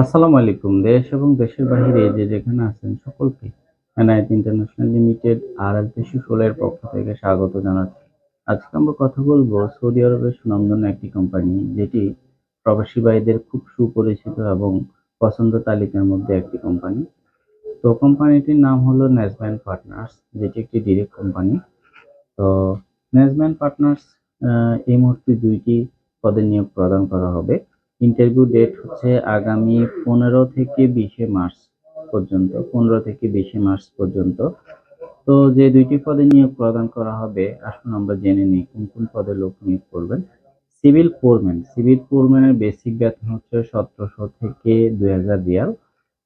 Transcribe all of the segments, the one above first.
আসসালামু আলাইকুম। দেশ এবং দেশের বাইরে যে যেখানে আছেন সকলকে NIT international limited R L তেইশশো ষোলোর পক্ষ থেকে স্বাগত জানাচ্ছি। আজকে আমরা কথা বলব সৌদি আরবের সুনামধন্য একটি কোম্পানি, যেটি প্রবাসী ভাইদের খুব সুপরিচিত এবং পছন্দ তালিকার মধ্যে একটি কোম্পানি। তো কোম্পানিটির নাম হলো নেজম্যান পার্টনার্স, যেটি একটি ডিরেক্ট কোম্পানি। তো নেজম্যান পার্টনার্স এই মুহূর্তে দুইটি পদে নিয়োগ প্রদান করা হবে। ইন্টারভিউ ডেট হচ্ছে আগামী পনেরো থেকে বিশে মার্চ পর্যন্ত, পনেরো থেকে বিশে মার্চ পর্যন্ত। তো যে দুইটি পদে নিয়োগ প্রদান করা হবে, আসুন আমরা জেনে নিই কোন কোন পদে লোক নিয়োগ করবেন। সিভিল ফোরম্যান সিভিল ফোরম্যানের বেসিক বেতন হচ্ছে সতেরোশো থেকে দুই হাজার রিয়াল,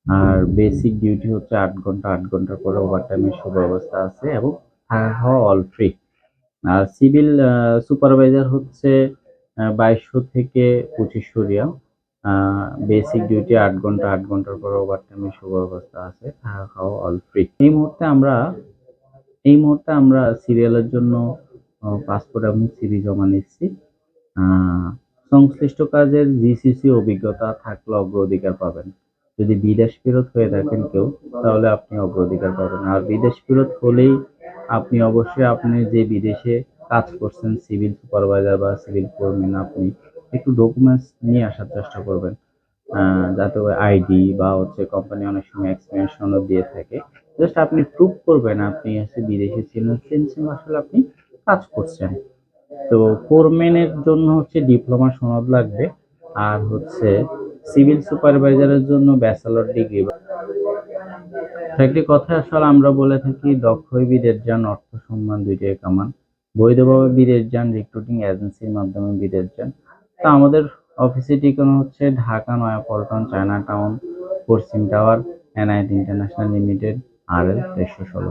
আর বেসিক ডিউটি হচ্ছে আট ঘণ্টা, আট ঘণ্টার পরে ওভারটাইমের সুব্যবস্থা আছে এবং থাকা খাওয়া অল ফ্রি আর সিভিল সুপারভাইজার হচ্ছে বাইশশো থেকে পঁচিশশো রিয়াল। বেসিক ডিউটি আট ঘণ্টা, আট ঘণ্টার পর ওভার টাইমের সুব্যবস্থা আছে থাকা খাওয়া অল ফ্রি এই মুহূর্তে আমরা, এই মুহূর্তে আমরা সিরিয়ালের জন্য পাসপোর্ট এবং সিভি জমা নিচ্ছি। সংশ্লিষ্ট কাজের জিসিসি অভিজ্ঞতা থাকলে অগ্রাধিকার পাবেন। যদি বিদেশ ফেরত হয়ে থাকেন কেউ, তাহলে আপনি অগ্রাধিকার পাবেন। আর বিদেশ ফেরত হলেই আপনি অবশ্যই আপনি যে বিদেশে কাজ করছেন সিভিল সুপারভাইজার বা সিভিল ফোরম্যান আপনি একটু ডকুমেন্টস নিয়ে আসার চেষ্টা করবেন যাতে আইডি বা হচ্ছে কোম্পানি অনেক সময় এক্সপিরিয়েন্স সনদ দিয়ে থাকে। জাস্ট আপনি প্রুভ করবেন, আপনি হচ্ছে বিদেশে ছিলেন সেম আসলে আপনি কাজ করছেন। তো ফোরম্যানের জন্য হচ্ছে ডিপ্লোমা সনদ লাগবে, আর হচ্ছে সিভিল সুপারভাইজারের জন্য ব্যাচেলর ডিগ্রি একটি কথা আসলে আমরা বলে থাকি দক্ষই বিদেশ যান অর্থ, সম্মান দুইটাই কামান। বৈধভাবে বিদেশ যান রিক্রুটিং এজেন্সির মাধ্যমে বিদেশ যান। তা আমাদের অফিসের ঠিকানা হচ্ছে ঢাকা, নয়াপল্টন, চায়না টাউন, পশ্চিম tower NIT international limited R L তেইশশো ষোলো।